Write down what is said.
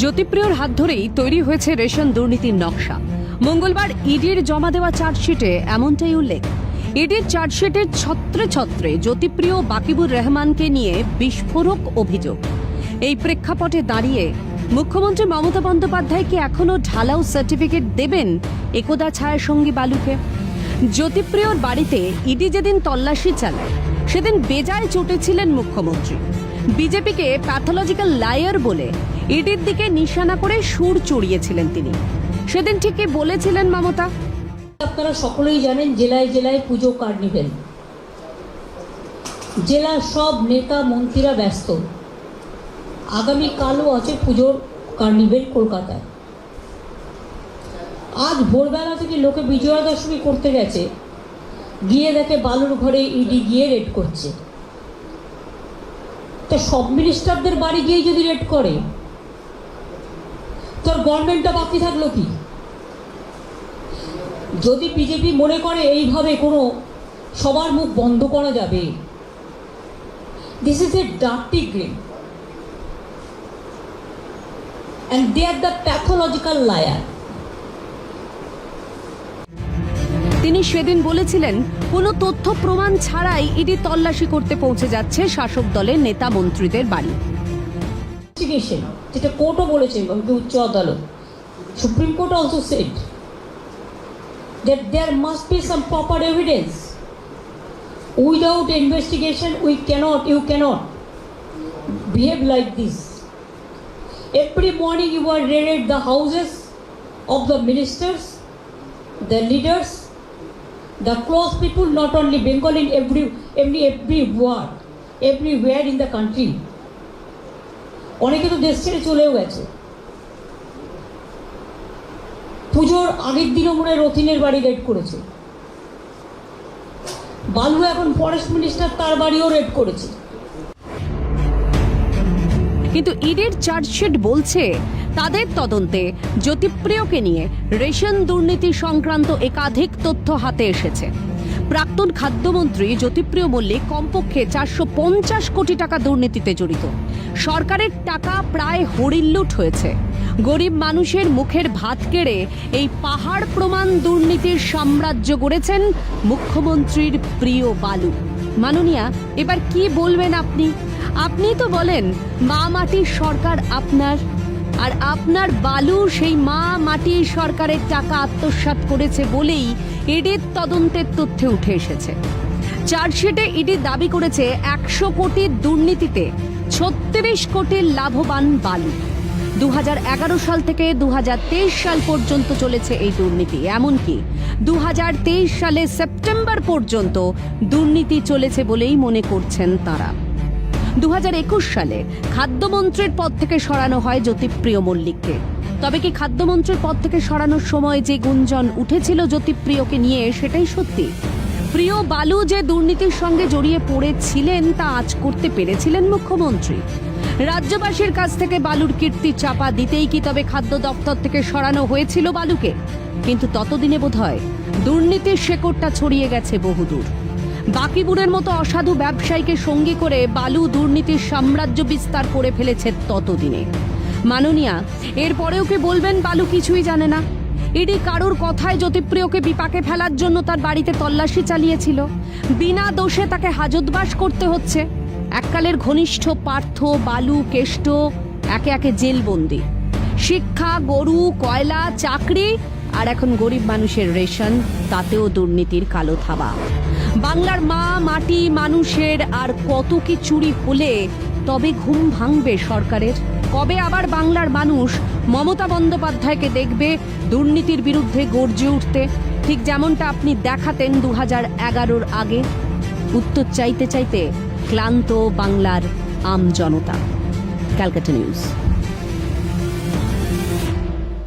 জ্যোতিপ্রিয়র হাত ধরেই তৈরি হয়েছে রেশন দুর্নীতির নকশা। মঙ্গলবার ইডির জমা দেওয়া চার্জশিটে এমনটাই উল্লেখ। ইডির চার্জশিটের ছত্রে ছত্রে জ্যোতিপ্রিয় বাকিবুর রহমানকে নিয়ে বিস্ফোরক অভিযোগ। এই প্রেক্ষাপটে দাঁড়িয়ে মুখ্যমন্ত্রী মমতা বন্দ্যোপাধ্যায় কি এখনও ঢালাও সার্টিফিকেট দেবেন একদা ছায়াসঙ্গী বালুকে। জ্যোতিপ্রিয়র বাড়িতে ইডি যেদিন তল্লাশি চালায়, সেদিন বেজায় চটেছিলেন মুখ্যমন্ত্রী। বিজেপিকে প্যাথোলজিক্যাল লায়ার বলে ইডির দিকে নিশানা করে সুর চড়িয়েছিলেন তিনি। সেদিন ঠিকই বলেছিলেন মমতা। আপনারা সকলেই জানেন জেলায় জেলায় পুজো কার্নিভেল। জেলার সব নেতা মন্ত্রীরা ব্যস্ত। আগামীকালও আছে পুজোর কার্নিভেল কলকাতায়। আজ ভোরবেলা থেকে লোকে বিজয়া দশমী করতে গেছে। গিয়ে দেখে বালুর ঘরে ইডি গিয়ে রেড করছে। তা সব মিনিস্টারদের বাড়ি গিয়ে যদি রেড করে, তোর গভর্নমেন্টটা বাকি থাকল কি? যদি বিজেপি মনে করে এইভাবে কোনো সবার মুখ বন্ধ করা যাবে this is a dirty game and they are the pathological liar তিনি সেদিন বলেছিলেন কোনো তথ্য প্রমাণ ছাড়াই ইডি তল্লাশি করতে পৌঁছে যাচ্ছে শাসক দলের নেতা মন্ত্রীদের বাড়ি যেটা কোর্টও বলেছে উচ্চ আদালত supreme court also said that there must be some proper evidence without investigation we cannot you cannot behave like this every morning you are raided the houses of the ministers the leaders the close people not only bengal in every every every ward everywhere in the country অনেকে তো দেশ ছেড়ে চলেও গেছে পুজোর আগের দিনও মনে হয় রথিনের বাড়ি রেড করেছে বালু এখন ফরেস্ট মিনিস্টার তার বাড়িও রেড করেছে কিন্তু ইডির চার্জশিট বলছে তাদের তদন্তে জ্যোতিপ্রিয়কে নিয়ে রেশন দুর্নীতি সংক্রান্ত একাধিক তথ্য হাতে এসেছে। প্রাক্তন খাদ্যমন্ত্রী জ্যোতিপ্রিয় মল্লিক কমপক্ষে চারশো পঞ্চাশ কোটি টাকা দুর্নীতিতে জড়িত। সরকারের টাকা প্রায় হরিল্লুট হয়েছে। গরিব মানুষের মুখের ভাত কেড়ে এই পাহাড় প্রমাণ দুর্নীতির সাম্রাজ্য গড়েছেন মুখ্যমন্ত্রীর প্রিয় বালু। মাননীয়া, এবার কি বলবেন আপনি? আপনি তো বলেন, মা মাটির সরকার আপনার। আর আপনার বালু সেই মা মাটির সরকারের টাকা আত্মসাৎ করেছে বলেই ইডির তদন্তের তথ্যে উঠে এসেছে। চার্জশিটে ইডি দাবি করেছে একশো কোটির দুর্নীতিতে ছত্রিশ কোটির লাভবান বালু। দু হাজার এগারো সাল থেকে দু হাজার তেইশ সাল পর্যন্ত চলেছে এই দুর্নীতি। এমনকি দু হাজার তেইশ সালে সেপ্টেম্বর পর্যন্ত দুর্নীতি চলেছে বলেই মনে করছেন তারা। দু হাজার একুশ সালে খাদ্যমন্ত্রীর পদ থেকে সরানো হয় জ্যোতিপ্রিয় মল্লিককে। তবে কি খাদ্যমন্ত্রীর পদ থেকে সরানোর সময় যে গুঞ্জন উঠেছিল জ্যোতিপ্রিয়কে নিয়ে সেটাই সত্যি? প্রিয় বালু যে দুর্নীতির সঙ্গে জড়িয়ে পড়েছিলেন তা আজ করতে পেরেছিলেন মুখ্যমন্ত্রী। রাজ্যবাসীর কাছ থেকে বালুর কীর্তি চাপা দিতেই কি তবে খাদ্য দপ্তর থেকে সরানো হয়েছিল বালুকে? কিন্তু ততদিনে বোধহয় দুর্নীতির শেকড়টা ছড়িয়ে গেছে বহুদূর। বাকিবুরের মতো অসাধু ব্যবসায়ীকে সঙ্গী করে বালু দুর্নীতির সাম্রাজ্য বিস্তার করে ফেলেছে ততদিনে। মাননীয়া, এরপরেও কি বলবেন বালু কিছুই জানে না? ইডি কারোর কথায় জ্যোতিপ্রিয়কে বিপাকে ফেলার জন্য তার বাড়িতে তল্লাশি চালিয়েছিল। বিনা দোষে তাকে হাজতবাস করতে হচ্ছে। এককালের ঘনিষ্ঠ পার্থ, বালু, কেষ্ট, একে একে জেলবন্দি। শিক্ষা, গরু, কয়লা, চাকরি আর এখন গরিব মানুষের রেশন, তাতেও দুর্নীতির কালো থাবা বাংলার মা, মাটি, মানুষের আর কত কি চুরি হলে তবে ঘুম ভাঙবে সরকারের? কবে আবার বাংলার মানুষ মমতা বন্দ্যোপাধ্যায়কে দেখবে দুর্নীতির বিরুদ্ধে গর্জে উঠতে? ঠিক যেমনটা আপনি দেখাতেন দু হাজার এগারোর আগে। উত্তর চাইতে চাইতে ক্লান্ত বাংলার আম জনতা। ক্যালকাটা নিউজ।